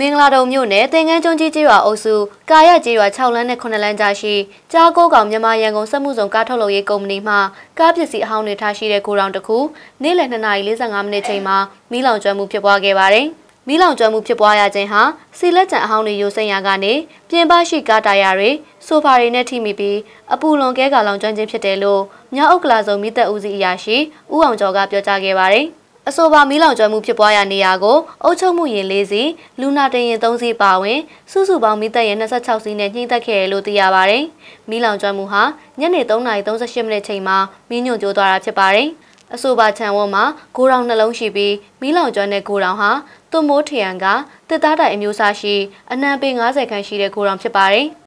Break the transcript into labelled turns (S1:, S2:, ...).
S1: မင်္ဂလာတုံမြို့နယ်တင်ငန်းကျွန်းကြီးကျေးရွာအုပ်စုကာရကျေးရွာ6လမ်းနဲ့9လမ်းကြားရှိကြားကိုးကောင်မြန်မာရန်ကုန်စက်မှုဇုံကားထုတ်လုပ်ရေးကုမ္ပဏီမှကားပစ္စည်းအဟောင်းတွေထားရှိတဲ့ကိုရောင်တစ်ခုနေ့လယ်2:45မိနစ်ချိန်မှာမီးလောင်ကျွမ်းမှုဖြစ်ပွားခဲ့ပါတယ်။မီးလောင်ကျွမ်းမှုဖြစ်ပွားရခြင်းဟာစီလက်ကျန်အဟောင်းတွေယိုစိမ့်ရာကနေပြင်ပရှိကားတာယာတွေဆိုဖာတွေနဲ့ထိမိပြီးအပူလွန်ကဲကလောင်ကျွမ်းခြင်းဖြစ်တယ်လို့မြောက်ဥက္ကလာစုံမိသက်ဦးစီးအရာရှိဦးအောင်ကျော်ကပြောကြားခဲ့ပါတယ်။ အဆိုပါမီးလောင်ကျွမ်းမှုဖြစ်ပွားရာနေရာကိုအုပ်ချုပ်မှုရင်၄စီးလူနာတင်ရင်၃စီးပါဝင်စုစုပေါင်းမိသက်ရင်26စီးနဲ့ညှိသက်ခဲ့တယ်လို့သိရပါတယ်။မီးလောင်ကျွမ်းမှုဟာညနေ3:38မိနစ်ချိန်မှာမီးညွန့်ကျိုးသွားတာဖြစ်ပါတယ်။အဆိုပါခြံဝန်းမှာဂိုးတောင်နှလုံးရှိပြီးမီးလောင်ကျွမ်းတဲ့ဂိုးတောင်ဟာသွမိုးထရန်ကတစ်သားတိုင်အမျိုးအစားရှိအနှံပေ90ခန်းရှိတဲ့ဂိုးတောင်ဖြစ်ပါတယ်။